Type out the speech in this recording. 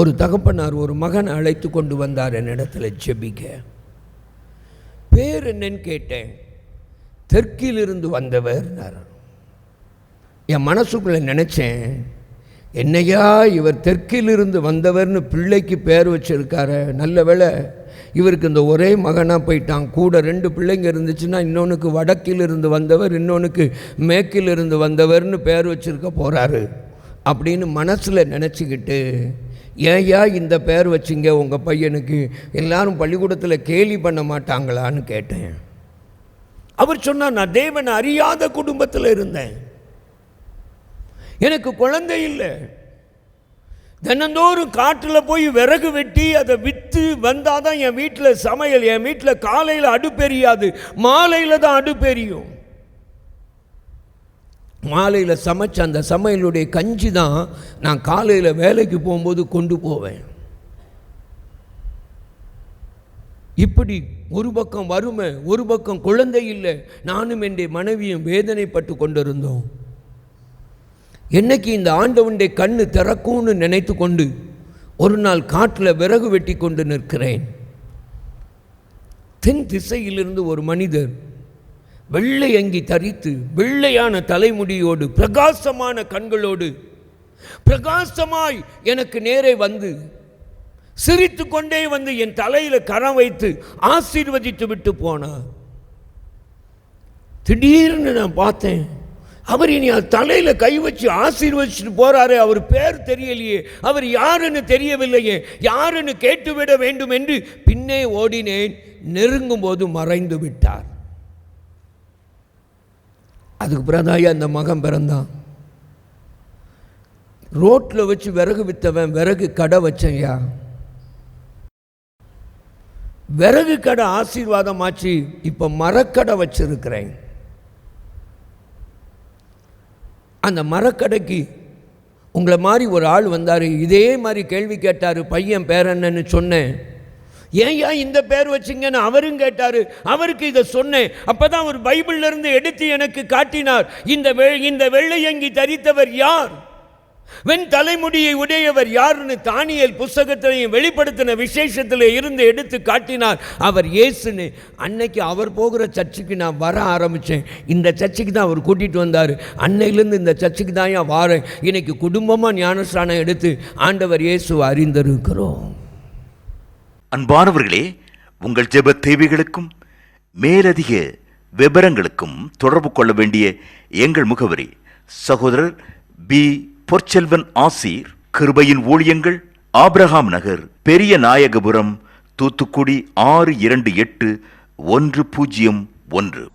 ஒரு தகப்பனார் ஒரு மகனை அழைத்து கொண்டு வந்தார் என்னிடத்தில் ஜெபிக்க. பேர் என்னன்னு கேட்டேன். தெற்கிலிருந்து வந்தவர் என் மனசுக்குள்ள நினச்சேன் என்னையா இவர் தெற்கிலிருந்து வந்தவர்னு பிள்ளைக்கு பேர் வச்சுருக்காரு. நல்ல வேலை இவருக்கு இந்த ஒரே மகனாக போயிட்டான். கூட ரெண்டு பிள்ளைங்க இருந்துச்சுன்னா இன்னொன்றுக்கு வடக்கிலிருந்து வந்தவர் இன்னொன்றுக்கு மேற்கிலிருந்து வந்தவர்னு பேர் வச்சிருக்க போகிறாரு அப்படின்னு மனசில் நினச்சிக்கிட்டு ஏயா இந்த பேர் வச்சிங்க உங்கள் பையனுக்கு. எல்லாரும் பள்ளிக்கூடத்தில் கேலி பண்ண மாட்டாங்களான்னு கேட்டேன். அவர் சொன்னார் நான் தேவன் அறியாத குடும்பத்தில் இருந்தேன். எனக்கு குழந்தை இல்லை. தினந்தோறும் காட்டில் போய் விறகு வெட்டி அதை விற்று வந்தால் தான் என் வீட்டில் சமையல் என் வீட்டில் காலையில் அடுப்பெரியாது மாலையில் தான் அடுப்பெரியும். மாலையில் சமைச்ச அந்த சமையலுடைய கஞ்சி தான் நான் காலையில் வேலைக்கு போகும்போது கொண்டு போவேன். இப்படி ஒரு பக்கம் வறுமை ஒரு பக்கம் குழந்தை இல்லை நானும் என்னுடைய மனைவியும் வேதனைப்பட்டு கொண்டிருந்தோம். என்னைக்கு இந்த ஆண்டவனுடைய கண்ணு திறக்கும்னு நினைத்து கொண்டு ஒரு நாள் காட்டில் விறகு வெட்டி கொண்டு நிற்கிறேன். தென் திசையிலிருந்து ஒரு மனிதர் வெள்ளை அங்கி தரித்து வெள்ளையான தலைமுடியோடு பிரகாசமான கண்களோடு பிரகாசமாய் எனக்கு நேரே வந்து சிரித்து கொண்டே வந்து என் தலையில் கரம் வைத்து ஆசீர்வதித்து விட்டு போனார். திடீர்னு நான் பார்த்தேன் அவர் இனி அது கை வச்சு ஆசீர்வதிச்சுட்டு போகிறாரு அவர் பேர் தெரியலையே அவர் யாருன்னு தெரியவில்லையே யாருன்னு கேட்டுவிட வேண்டும் என்று பின்னே ஓடினேன் நெருங்கும் போது மறைந்து விட்டார். அதுக்கு பிறதாயா அந்த மகன் பிறந்தான். ரோட்டில் வச்சு விறகு விற்றவன் விறகு கடை வச்சையா விறகு கடை ஆசீர்வாதமாச்சு இப்போ மரக்கடை வச்சிருக்கிறேன். அந்த மரக்கடைக்கு உங்களை மாதிரி ஒரு ஆள் வந்தார் இதே மாதிரி கேள்வி கேட்டார் பையன் பேரன்னு சொன்னேன். ஏன் ஏன் இந்த பேர் வச்சிங்கன்னு அவரும் கேட்டார். அவருக்கு இதை சொன்னேன். அப்போ தான் அவர் பைபிள்ல இருந்து எடுத்து எனக்கு காட்டினார். இந்த வெ இந்த வெள்ளையங்கி தரித்தவர் யார்? வெண் தலைமுடியை உடையவர் யாருன்னு தானியல் புஸ்தகத்திலையும் வெளிப்படுத்தின விசேஷத்தில் இருந்து எடுத்து காட்டினார். அவர் இயேசுன்னு. அன்னைக்கு அவர் போகிற சர்ச்சுக்கு நான் வர ஆரம்பித்தேன் இந்த சர்ச்சுக்கு தான் அவர் கூட்டிகிட்டு வந்தார். அன்னையிலேருந்து இந்த சர்ச்சுக்கு தான் ஏன் வாரேன். இன்னைக்கு குடும்பமாக ஞானஸ்தானம் எடுத்து ஆண்டவர் இயேசுவை அறிந்திருக்கிறோம். அன்பானவர்களே உங்கள் ஜெப தேவைகளுக்கும் மேலதிக விவரங்களுக்கும் தொடர்பு கொள்ள வேண்டிய எங்கள் முகவரி சகோதரர் பி. பொற்செல்வன் ஆசீர் கிருபையின் ஊழியங்கள் ஆப்ரஹாம் நகர் பெரிய நாயகபுரம் தூத்துக்குடி ஆறு இரண்டு எட்டு ஒன்று பூஜ்ஜியம் ஒன்று.